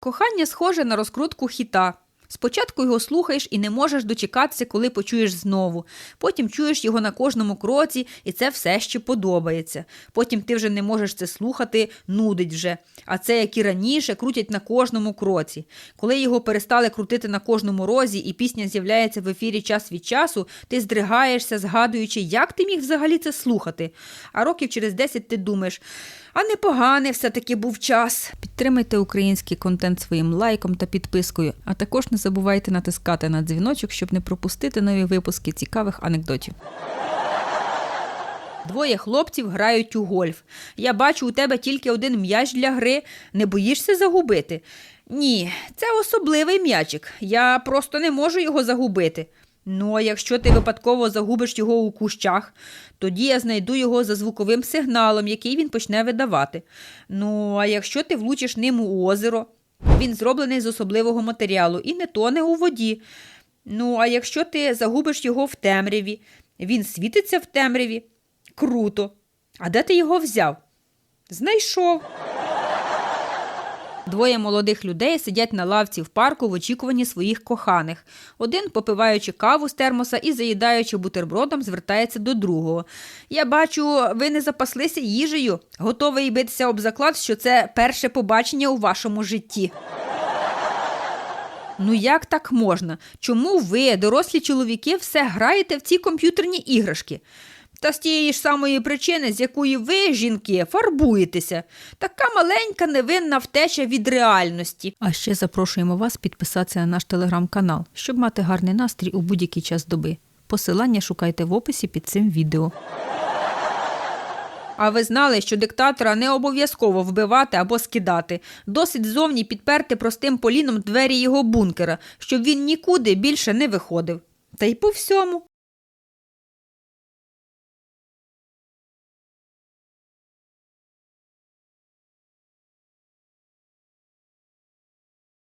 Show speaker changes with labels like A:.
A: Кохання схоже на розкрутку хіта. Спочатку його слухаєш і не можеш дочекатися, коли почуєш знову. Потім чуєш його на кожному кроці, і це все ще подобається. Потім ти вже не можеш це слухати, нудить вже. А це, як і раніше, крутять на кожному кроці. Коли його перестали крутити на кожному розі, і пісня з'являється в ефірі час від часу, ти здригаєшся, згадуючи, як ти міг взагалі це слухати. А років через 10 ти думаєш, а непоганий все-таки був час. Підтримайте український контент своїм лайком та підпискою, а також не забувайте натискати на дзвіночок, щоб не пропустити нові випуски цікавих анекдотів. Двоє хлопців грають у гольф. Я бачу у тебе тільки один м'яч для гри. Не боїшся загубити? Ні, це особливий м'ячик. Я просто не можу його загубити. Ну, а якщо ти випадково загубиш його у кущах, тоді я знайду його за звуковим сигналом, який він почне видавати. Ну, а якщо ти влучиш ним у озеро, він зроблений з особливого матеріалу і не тоне у воді. Ну, а якщо ти загубиш його в темряві, він світиться в темряві. Круто. А де ти його взяв? Знайшов. Двоє молодих людей сидять на лавці в парку в очікуванні своїх коханих. Один, попиваючи каву з термоса і заїдаючи бутербродом, звертається до другого. Я бачу, ви не запаслися їжею, готовий битися об заклад, що це перше побачення у вашому житті. Ну як так можна? Чому ви, дорослі чоловіки, все граєте в ці комп'ютерні іграшки? Та з тієї ж самої причини, з якої ви, жінки, фарбуєтеся. Така маленька невинна втеча від реальності. А ще запрошуємо вас підписатися на наш телеграм-канал, щоб мати гарний настрій у будь-який час доби. Посилання шукайте в описі під цим відео. А ви знали, що диктатора не обов'язково вбивати або скидати. Досить зовні підперти простим поліном двері його бункера, щоб він нікуди більше не виходив. Та й по всьому.